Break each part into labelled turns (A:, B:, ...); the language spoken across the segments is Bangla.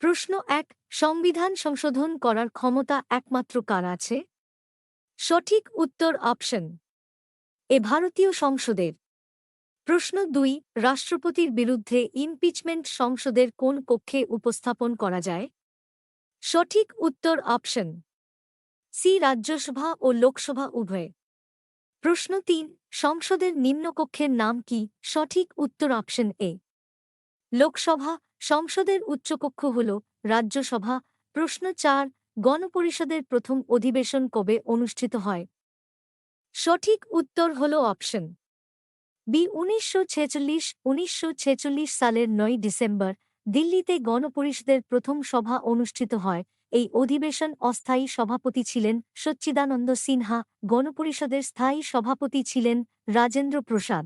A: প্রশ্ন এক, সংবিধান সংশোধন করার ক্ষমতা একমাত্র কার আছে? সঠিক উত্তর অপশন এ ভারতীয় সংসদের। প্রশ্ন দুই, রাষ্ট্রপতির বিরুদ্ধে ইমপিচমেন্ট সংসদের কোন কক্ষে উপস্থাপন করা যায়? সঠিক উত্তর অপশন সি, রাজ্যসভা ও লোকসভা উভয়। প্রশ্ন তিন, সংসদের নিম্নকক্ষের নাম কি? সঠিক উত্তর অপশন এ। লোকসভা সংসদের উচ্চকক্ষ হল রাজ্যসভা, প্রশ্ন চার, গণপরিষদের প্রথম অধিবেশন কবে অনুষ্ঠিত হয়? সঠিক উত্তর হল অপশন বি, উনিশশো ছেচল্লিশ উনিশশো ছেচল্লিশ সালের নয় ডিসেম্বর, দিল্লিতে গণপরিষদের প্রথম সভা অনুষ্ঠিত হয়। এই অধিবেশন অস্থায়ী সভাপতি ছিলেন সচ্চিদানন্দ সিনহা, গণপরিষদের স্থায়ী সভাপতি ছিলেন রাজেন্দ্র প্রসাদ।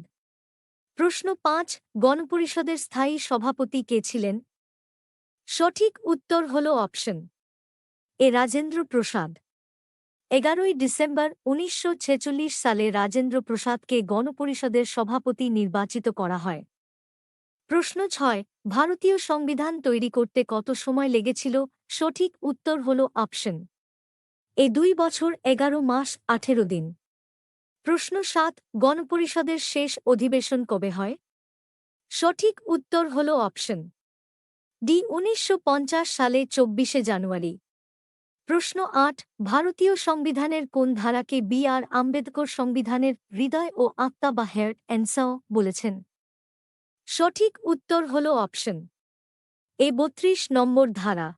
A: প্রশ্ন পাঁচ, গণপরিষদের স্থায়ী সভাপতি কে ছিলেন? সঠিক উত্তর হল অপশন এ, রাজেন্দ্র প্রসাদ। এগারোই ডিসেম্বর উনিশশো ছেচল্লিশ সালে রাজেন্দ্র প্রসাদকে গণপরিষদের সভাপতি নির্বাচিত করা হয়। প্রশ্ন ছয়, ভারতীয় সংবিধান তৈরি করতে কত সময় লেগেছিল? সঠিক উত্তর হল অপশন এ, দুই বছর এগারো মাস আঠেরো দিন। প্রশ্ন সাত, গণপরিষদের শেষ অধিবেশন কবে হয়? সঠিক উত্তর হল অপশন ডি, উনিশশো পঞ্চাশ সালে চব্বিশে জানুয়ারি। প্রশ্ন আট, ভারতীয় সংবিধানের কোন ধারাকে বি আর আম্বেদকর সংবিধানের হৃদয় ও আত্মা বা হেয়ার অ্যান্সাও বলেছেন? সঠিক উত্তর হল অপশন এ, বত্রিশ নম্বর ধারা।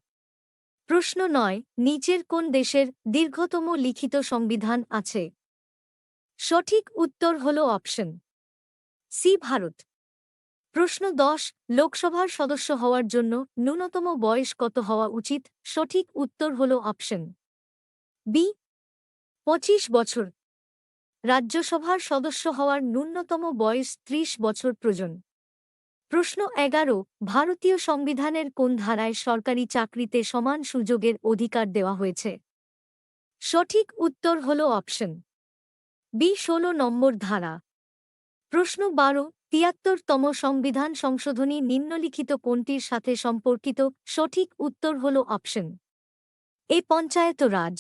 A: প্রশ্ন নয়, নিচের কোন দেশের দীর্ঘতম লিখিত সংবিধান আছে? সঠিক উত্তর হল অপশন সি ভারত। প্রশ্ন দশ, লোকসভার সদস্য হওয়ার জন্য ন্যূনতম বয়স কত হওয়া উচিত? সঠিক উত্তর হল অপশন বি পঁচিশ বছর। রাজ্যসভার সদস্য হওয়ার ন্যূনতম বয়স ত্রিশ বছর প্রয়োজন। প্রশ্ন এগারো, ভারতীয় সংবিধানের কোন ধারায় সরকারি চাকরিতে সমান সুযোগের অধিকার দেওয়া হয়েছে? সঠিক উত্তর হল অপশন বি ষোলো নম্বর ধারা। প্রশ্ন বারো, তিয়াত্তরতম সংবিধান সংশোধনী নিম্নলিখিত কোনটির সাথে সম্পর্কিত? সঠিক উত্তর হল অপশন এ পঞ্চায়েত রাজ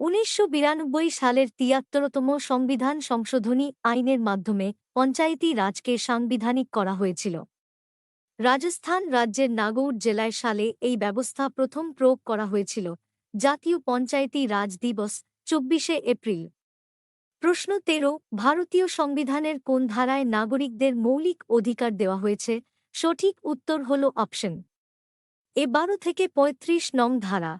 A: উনিশশো বিরানব্বই সালের তিয়াত্তরতম সংবিধান সংশোধনী আইনের মাধ্যমে পঞ্চায়েতি রাজকে সাংবিধানিক করা হয়েছিল। রাজস্থান রাজ্যের নাগৌর জেলায় সালে এই ব্যবস্থা প্রথম প্রয়োগ করা হয়েছিল। জাতীয় পঞ্চায়েতি রাজ দিবস, চব্বিশে এপ্রিল। প্রশ্ন তেরো, ভারতীয় সংবিধানের কোন ধারায় নাগরিকদের মৌলিক অধিকার দেওয়া হয়েছে? সঠিক উত্তর হল অপশন এ, বারো থেকে ৩৫ নং ধারা।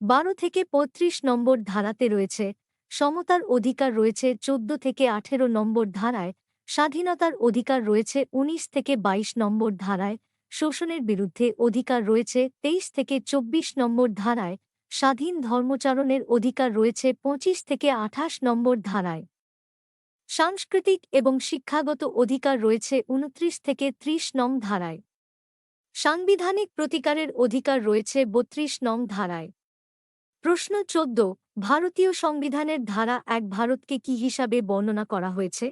A: বারো থেকে ৩৫ নম্বর ধারাতে রয়েছে, সমতার অধিকার রয়েছে চোদ্দ থেকে আঠেরো নম্বর ধারায়, স্বাধীনতার অধিকার রয়েছে ১৯ থেকে ২২ নম্বর ধারায়, শোষণের বিরুদ্ধে অধিকার রয়েছে ২৩ থেকে ২৪ নম্বর ধারায় স্বাধীন ধর্মচারণের অধিকার রয়েছে ২৫ থেকে আঠাশ নম্বর ধারায়। সাংস্কৃতিক এবং শিক্ষাগত অধিকার রয়েছে ২৯ থেকে ৩০ নং ধারায়। সাংবিধানিক প্রতিকারের অধিকার রয়েছে ৩২ নং ধারায়। প্রশ্ন চোদ্দ, ভারতীয় সংবিধানের ধারা এক ভারতকে কি হিসাবে বর্ণনা করা হয়েছে?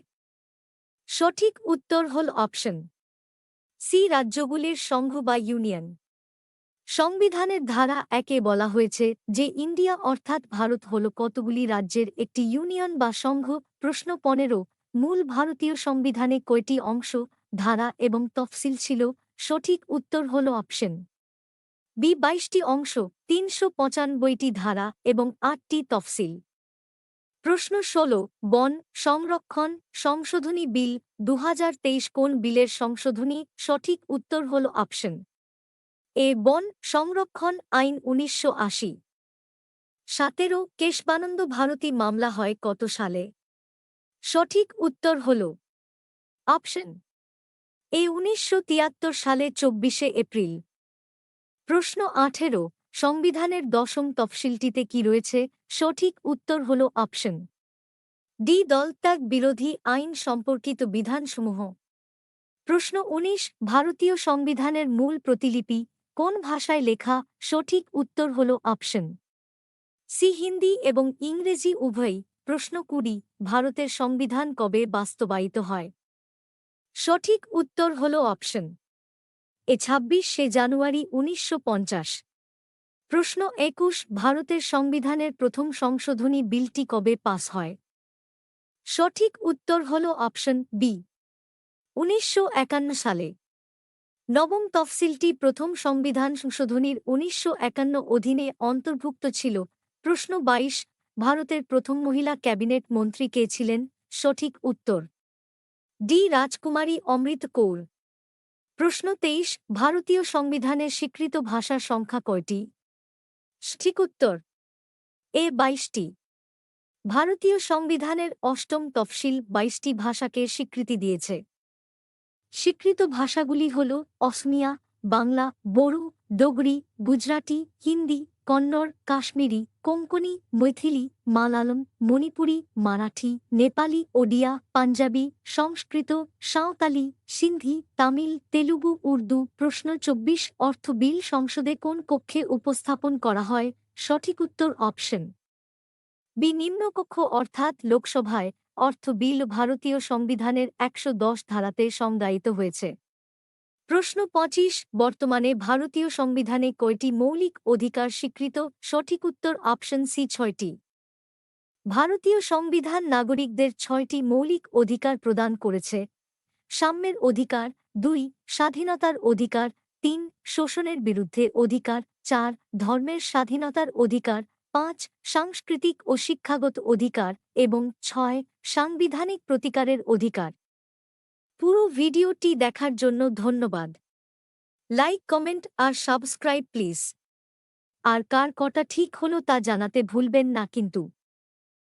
A: সঠিক উত্তর হল অপশন সি, রাজ্যগুলির সংঘ বা ইউনিয়ন। সংবিধানের ধারা একে বলা হয়েছে যে ইন্ডিয়া অর্থাৎ ভারত হল কতগুলি রাজ্যের একটি ইউনিয়ন বা সংঘ। প্রশ্ন পনেরো, মূল ভারতীয় সংবিধানে কয়টি অংশ? ধারা এবং তফসিল ছিল। সঠিক উত্তর হল অপশন বি, বাইশটি অংশ, তিনশো পঁচানব্বইটি ধারা এবং আটটি তফসিল। প্রশ্ন ষোলো, বন সংরক্ষণ সংশোধনী বিল দু হাজার তেইশ কোন বিলের সংশোধনী? সঠিক উত্তর হল অপশন এ বন সংরক্ষণ আইন উনিশশো আশি। সাতেরো কেশবানন্দ ভারতী মামলা হয় কত সালে? সঠিক উত্তর হল অপশন এ উনিশশো তিয়াত্তর সালে চব্বিশে এপ্রিল। প্রশ্ন আঠেরো সংবিধানের দশম তফসিলটিতে কি রয়েছে? সঠিক উত্তর হল অপশন ডি দলত্যাগ বিরোধী আইন সম্পর্কিত বিধানসমূহ। প্রশ্ন ১৯ ভারতীয় সংবিধানের মূল প্রতিলিপি কোন ভাষায় লেখা সঠিক উত্তর হল অপশন সি হিন্দি এবং ইংরেজি উভয়ই প্রশ্ন কুড়ি, ভারতের সংবিধান কবে বাস্তবায়িত হয়? সঠিক উত্তর হল অপশন এ ছাব্বিশে জানুয়ারি উনিশশো পঞ্চাশ। প্রশ্ন একুশ, ভারতের সংবিধানের প্রথম সংশোধনী বিলটি কবে পাস হয়? সঠিক উত্তর হল অপশন বি। উনিশশো একান্ন সালে। নবম তফসিলটি প্রথম সংবিধান সংশোধনীর উনিশশো একান্ন অধীনে অন্তর্ভুক্ত ছিল। প্রশ্ন বাইশ, ভারতের প্রথম মহিলা ক্যাবিনেট মন্ত্রী কে ছিলেন? সঠিক উত্তর। ডি রাজকুমারী অমৃত কৌর। প্রশ্ন তেইশ, ভারতীয় সংবিধানের স্বীকৃত ভাষার সংখ্যা কয়টি? সঠিক উত্তর। এ বাইশটি। ভারতীয় সংবিধানের অষ্টম তফসিল বাইশটি ভাষাকে স্বীকৃতি দিয়েছে। স্বীকৃত ভাষাগুলি হল অসমিয়া, বাংলা, বড়ো, ডোগরি, গুজরাটি, হিন্দি, কন্নড়, কাশ্মীরি কোঙ্কনি মৈথিলি, মালায়ালম, মণিপুরি, মারাঠি, নেপালি, ওডিয়া, পাঞ্জাবি, সংস্কৃত, সাঁওতালি, সিন্ধি, তামিল, তেলুগু, উর্দু, প্রশ্ন চব্বিশ, অর্থ বিল সংসদে কোন কক্ষে উপস্থাপন করা হয়? সঠিক উত্তর অপশন বি, নিম্নকক্ষ অর্থাৎ লোকসভায়। অর্থ বিল ভারতীয় সংবিধানের একশো দশ ধারাতে সংজ্ঞায়িত হয়েছে। প্রশ্ন পঁচিশ, বর্তমানে ভারতীয় সংবিধানে কয়টি মৌলিক অধিকার স্বীকৃত? সঠিক উত্তর অপশন সি ছয়টি। ভারতীয় সংবিধান নাগরিকদের ছয়টি মৌলিক অধিকার প্রদান করেছে। সাম্যের অধিকার, দুই, স্বাধীনতার অধিকার, তিন, শোষণের বিরুদ্ধে অধিকার, চার, ধর্মের স্বাধীনতার অধিকার পাঁচ সাংস্কৃতিক ও শিক্ষাগত অধিকার এবং ছয় সাংবিধানিক প্রতিকারের অধিকার। পুরো ভিডিওটি দেখার জন্য ধন্যবাদ। লাইক, কমেন্ট আর সাবস্ক্রাইব প্লিজ। আর কার কটা ঠিক হলো তা জানাতে ভুলবেন না কিন্তু।